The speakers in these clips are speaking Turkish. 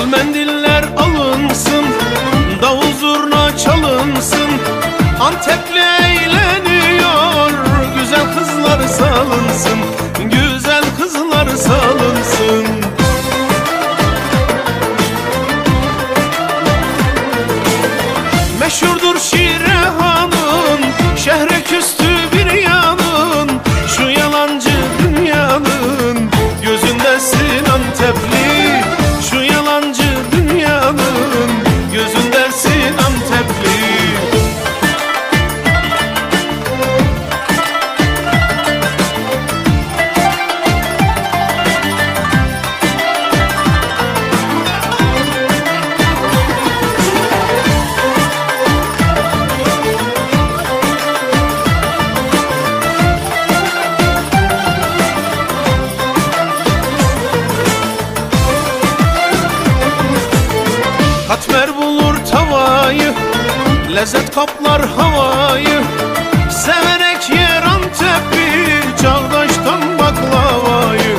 Al mendiller alınsın Davul zurna çalınsın. Antepli Katmer bulur tavayı Lezzet kaplar havayı. Severek yer Antep'i Çağdaştan baklavayı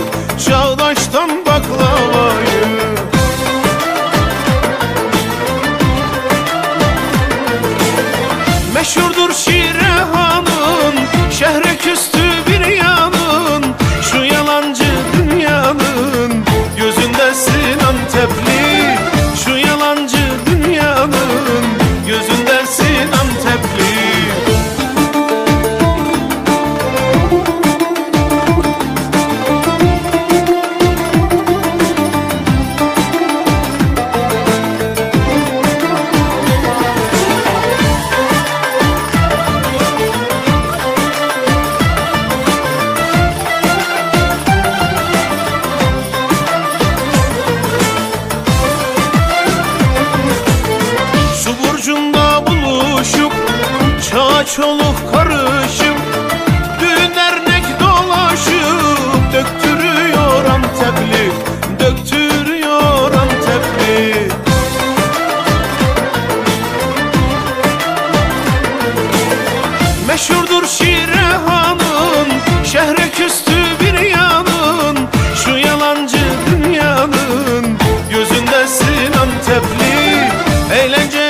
Çağdaştan baklavayı. Meşhurdur Şirehan'ın Şehre küstü bir yanın çoluk karışıp Düğün dernek dolaşıp Döktürüyor Antepli Döktürüyor Antepli. Meşhurdur Şirehan'ın Şehre küstü bir yanın. Şu yalancı dünyanın Gözündesin Antepli. Eğlence